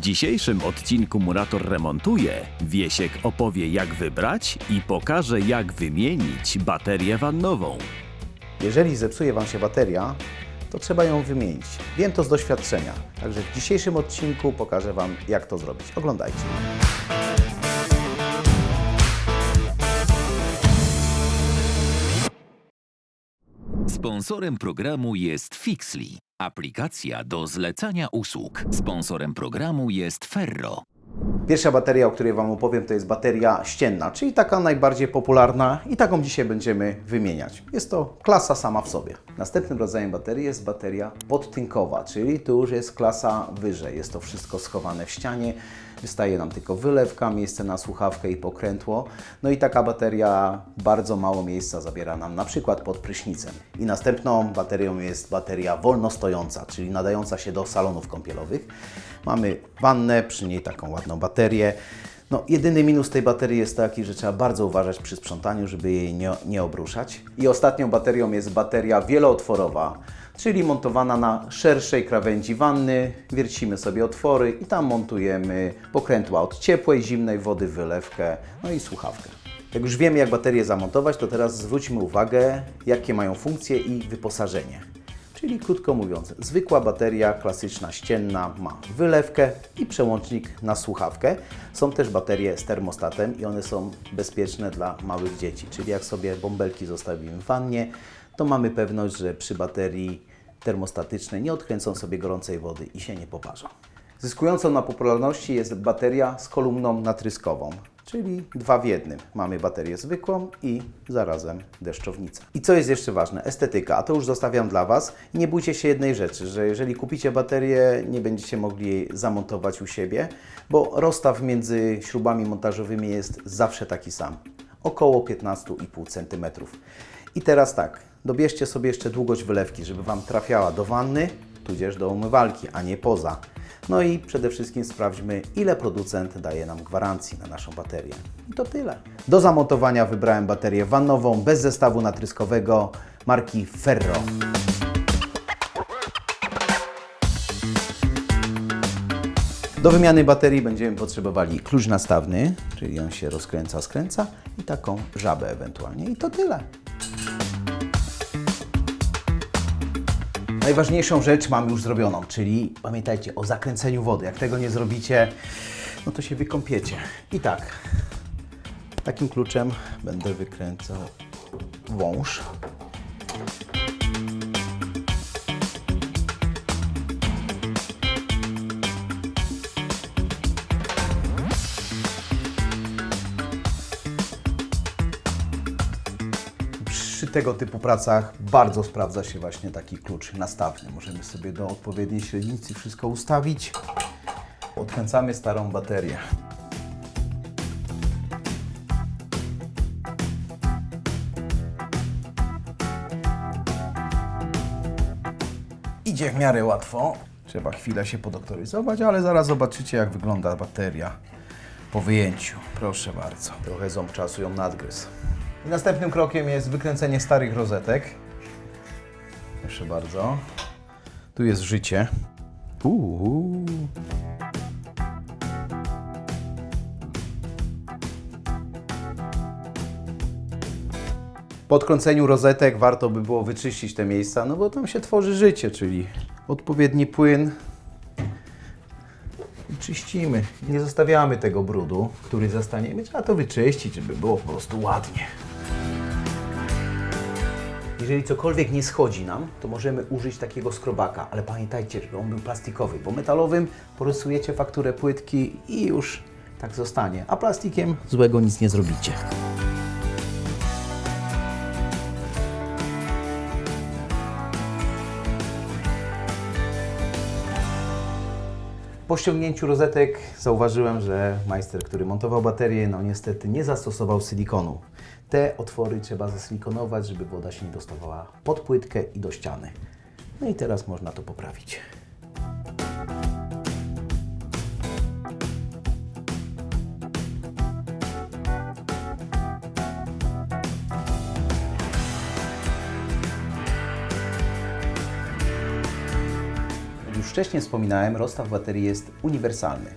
W dzisiejszym odcinku Murator remontuje, Wiesiek opowie jak wybrać i pokaże jak wymienić baterię wannową. Jeżeli zepsuje Wam się bateria, to trzeba ją wymienić. Wiem to z doświadczenia. Także w dzisiejszym odcinku pokażę Wam, jak to zrobić. Oglądajcie. Sponsorem programu jest Fixly, aplikacja do zlecania usług. Sponsorem programu jest Ferro. Pierwsza bateria, o której Wam opowiem, to jest bateria ścienna, czyli taka najbardziej popularna i taką dzisiaj będziemy wymieniać. Jest to klasa sama w sobie. Następnym rodzajem baterii jest bateria podtynkowa, czyli tu już jest klasa wyżej. Jest to wszystko schowane w ścianie, wystaje nam tylko wylewka, miejsce na słuchawkę i pokrętło. No i taka bateria bardzo mało miejsca zabiera nam na przykład pod prysznicem. I następną baterią jest bateria wolno stojąca, czyli nadająca się do salonów kąpielowych. Mamy wannę, przy niej taką ładną baterię. No, jedyny minus tej baterii jest taki, że trzeba bardzo uważać przy sprzątaniu, żeby jej nie, nie obruszać. I ostatnią baterią jest bateria wielootworowa, czyli montowana na szerszej krawędzi wanny. Wiercimy sobie otwory i tam montujemy pokrętła od ciepłej, zimnej wody, wylewkę, no i słuchawkę. Jak już wiemy, jak baterię zamontować, to teraz zwróćmy uwagę, jakie mają funkcje i wyposażenie. Czyli krótko mówiąc, zwykła bateria klasyczna ścienna ma wylewkę i przełącznik na słuchawkę. Są też baterie z termostatem i one są bezpieczne dla małych dzieci. Czyli jak sobie bąbelki zostawimy w wannie, to mamy pewność, że przy baterii termostatycznej nie odkręcą sobie gorącej wody i się nie poparzą. Zyskującą na popularności jest bateria z kolumną natryskową, czyli dwa w jednym. Mamy baterię zwykłą i zarazem deszczownicę. I co jest jeszcze ważne? Estetyka, a to już zostawiam dla Was. Nie bójcie się jednej rzeczy, że jeżeli kupicie baterię, nie będziecie mogli jej zamontować u siebie, bo rozstaw między śrubami montażowymi jest zawsze taki sam. Około 15,5 cm. I teraz tak, dobierzcie sobie jeszcze długość wylewki, żeby Wam trafiała do wanny, tudzież do umywalki, a nie poza. No i przede wszystkim sprawdźmy, ile producent daje nam gwarancji na naszą baterię. I to tyle. Do zamontowania wybrałem baterię wannową bez zestawu natryskowego marki Ferro. Do wymiany baterii będziemy potrzebowali klucz nastawny, czyli on się rozkręca, skręca i taką żabę ewentualnie. I to tyle. Najważniejszą rzecz mam już zrobioną, czyli pamiętajcie o zakręceniu wody. Jak tego nie zrobicie, no to się wykąpiecie. I tak, takim kluczem będę wykręcał wąż. Przy tego typu pracach bardzo sprawdza się właśnie taki klucz nastawny. Możemy sobie do odpowiedniej średnicy wszystko ustawić. Odkręcamy starą baterię. Idzie w miarę łatwo. Trzeba chwilę się podoktoryzować, ale zaraz zobaczycie, jak wygląda bateria po wyjęciu. Proszę bardzo. Trochę ząb czasu ją nadgryzł. I następnym krokiem jest wykręcenie starych rozetek. Proszę bardzo. Tu jest życie. Uuu. Po odkręceniu rozetek warto by było wyczyścić te miejsca, no bo tam się tworzy życie, czyli odpowiedni płyn i czyścimy. Nie zostawiamy tego brudu, który zastaniemy. Trzeba to wyczyścić, żeby było po prostu ładnie. Jeżeli cokolwiek nie schodzi nam, to możemy użyć takiego skrobaka, ale pamiętajcie, żeby on był plastikowy, bo metalowym porysujecie fakturę płytki i już tak zostanie, a plastikiem złego nic nie zrobicie. Po ściągnięciu rozetek zauważyłem, że majster, który montował baterię, no niestety nie zastosował silikonu. Te otwory trzeba zasilikonować, żeby woda się nie dostawała pod płytkę i do ściany. No i teraz można to poprawić. już wcześniej wspominałem, rozstaw baterii jest uniwersalny.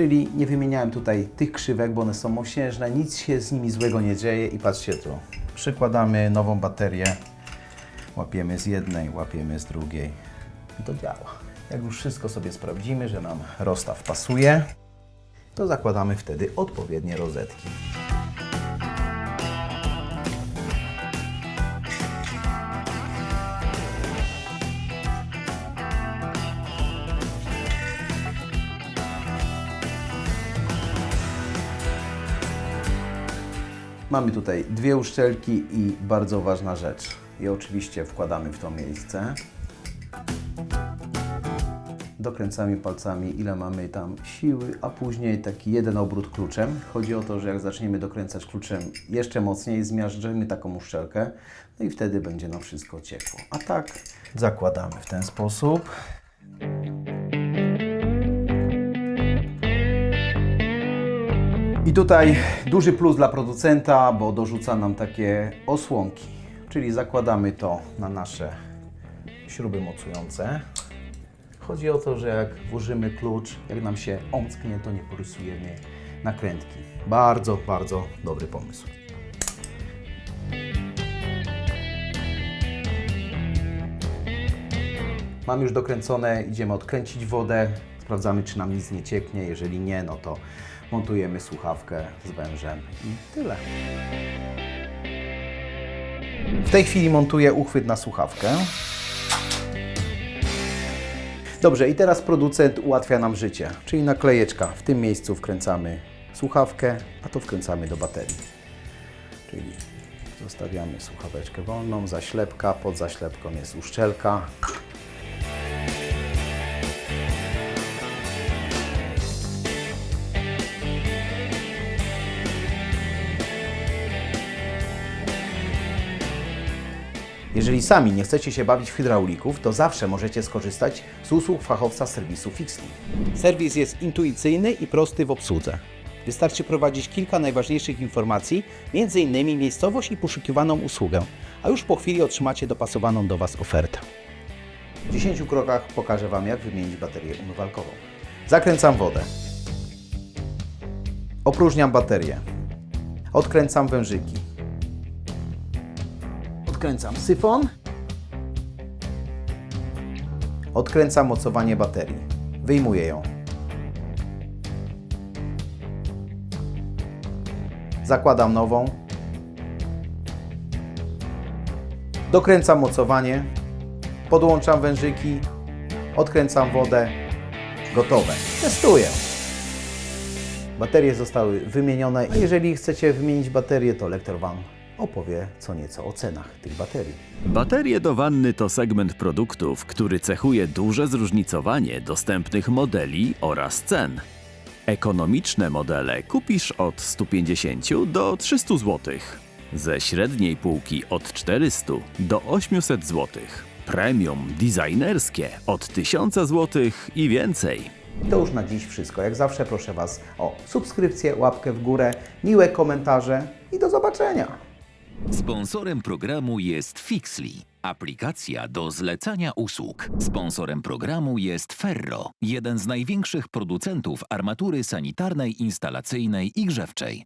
Czyli nie wymieniałem tutaj tych krzywek, bo one są mosiężne, nic się z nimi złego nie dzieje i patrzcie tu. Przykładamy nową baterię, łapiemy z jednej, łapiemy z drugiej i to działa. Jak już wszystko sobie sprawdzimy, że nam rozstaw pasuje, to zakładamy wtedy odpowiednie rozetki. Mamy tutaj dwie uszczelki i bardzo ważna rzecz. Je oczywiście wkładamy w to miejsce. Dokręcamy palcami, ile mamy tam siły, a później taki jeden obrót kluczem. Chodzi o to, że jak zaczniemy dokręcać kluczem jeszcze mocniej, zmiażdżymy taką uszczelkę, no i wtedy będzie nam wszystko ciekło. A tak zakładamy w ten sposób. I tutaj duży plus dla producenta, bo dorzuca nam takie osłonki. Czyli zakładamy to na nasze śruby mocujące. Chodzi o to, że jak włożymy klucz, jak nam się omsknie, to nie porysujemy nakrętki. Bardzo, bardzo dobry pomysł. Mam już dokręcone, idziemy odkręcić wodę, sprawdzamy czy nam nic nie cieknie, jeżeli nie, no to montujemy słuchawkę z wężem i tyle. W tej chwili montuję uchwyt na słuchawkę. Dobrze, i teraz producent ułatwia nam życie, czyli naklejeczka. W tym miejscu wkręcamy słuchawkę, a to wkręcamy do baterii. Czyli zostawiamy słuchaweczkę wolną, zaślepka, pod zaślepką jest uszczelka. Jeżeli sami nie chcecie się bawić w hydraulików, to zawsze możecie skorzystać z usług fachowca serwisu Fixly. Serwis jest intuicyjny i prosty w obsłudze. Wystarczy prowadzić kilka najważniejszych informacji, m.in. miejscowość i poszukiwaną usługę, a już po chwili otrzymacie dopasowaną do Was ofertę. W 10 krokach pokażę Wam, jak wymienić baterię umywalkową. Zakręcam wodę. Opróżniam baterię. Odkręcam wężyki. Odkręcam syfon. Odkręcam mocowanie baterii. Wyjmuję ją. Zakładam nową. Dokręcam mocowanie. Podłączam wężyki. Odkręcam wodę. Gotowe. Testuję. Baterie zostały wymienione. Jeżeli chcecie wymienić baterię, to lektor Wam opowie co nieco o cenach tych baterii. Baterie do wanny to segment produktów, który cechuje duże zróżnicowanie dostępnych modeli oraz cen. Ekonomiczne modele kupisz od 150 do 300 zł. Ze średniej półki od 400 do 800 zł. Premium designerskie od 1000 zł i więcej. To już na dziś wszystko. Jak zawsze proszę Was o subskrypcję, łapkę w górę, miłe komentarze i do zobaczenia. Sponsorem programu jest Fixly, aplikacja do zlecania usług. Sponsorem programu jest Ferro, jeden z największych producentów armatury sanitarnej, instalacyjnej i grzewczej.